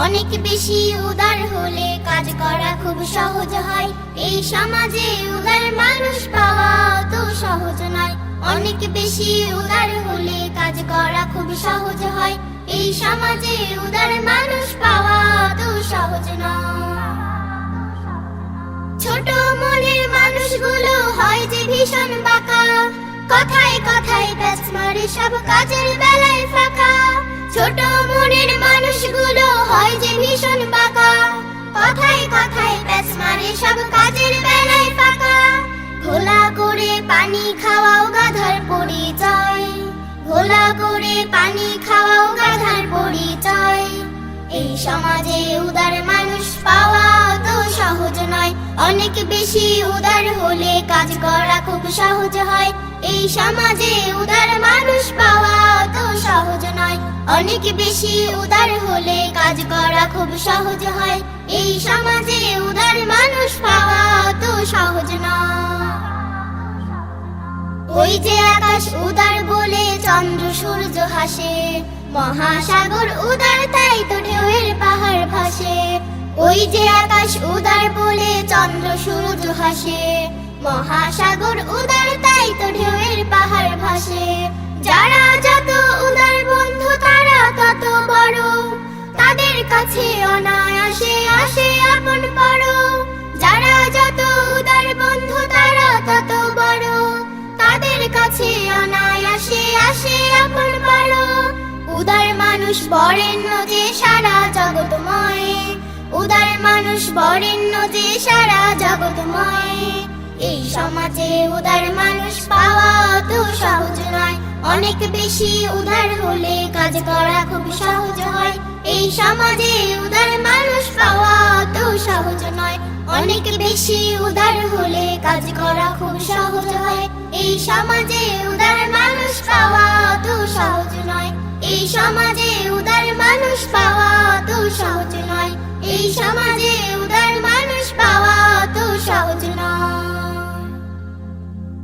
অনেক বেশি উদার হলে কাজ করা খুব সহজ হয়। এই সমাজে উদার মানুষ পাওয়া তো সহজ নয়। অনেক বেশি উদার হলে কাজ করা খুব সহজ হয়। এই সমাজে উদার মানুষ পাওয়া তো সহজ নয়। ছোট মনের মানুষগুলো হয় যে ভীষণ বাঁকা। কথায় কথায় ব্যাস মারে সব কাজের বেলায় ফাঁকা। ছোট মনের মানুষগুলো হয় যে ভীষণ বাঁকা। কথায় কথায় ব্যাস মারে সব কাজের বেলায় ফাঁকা। ঘোলা করে পানি খাওয়াও গাধার পরিচয়। ঘোলা করে পানি খাওয়াও গাধার পরিচয়। এই সমাজে উদার অনেক বেশি উদার হলে কাজ করা খুব সহজ হয়। এই সমাজে উদার মানুষ পাওয়া তো সহজ নয়। অনেক বেশি উদার হলে কাজ করা খুব সহজ হয়। এই সমাজে উদার মানুষ পাওয়া তো সহজ নয়। ওই যে আকাশ উদার বলে চন্দ্র সূর্য হাসে মহাসাগর উদার তাই তো ঢেউয়ের পাহাড় ভাসে। ওই যে আকাশ উদার চন্দ্র সূর্য হাসে মহাসাগর উদার তাই তো ঢেউয়ের পাহাড় ভাসে। যারা যত উদার বন্ধু, তারা তত বড়। তাদের কাছে অনায়াসে আসে আপন পড় যারা যত উদার বন্ধু, তারা তত বড়। তাদের কাছে অনায়াসে আসে আপন বড় উদার মানুষ বরেণ্য যে সারা জগৎময়। উদার মানুষ বরেণ্য যে সারা জগৎময়। এই সমাজে উদার মানুষ পাওয়া তো সহজ নয়। অনেক বেশি উদার হলে কাজ করা খুব সহজ হয়। এই সমাজে উদার মানুষ পাওয়া তো সহজ নয়। অনেক বেশি উদার হলে কাজ করা খুব সহজ হয়। এই সমাজে উদার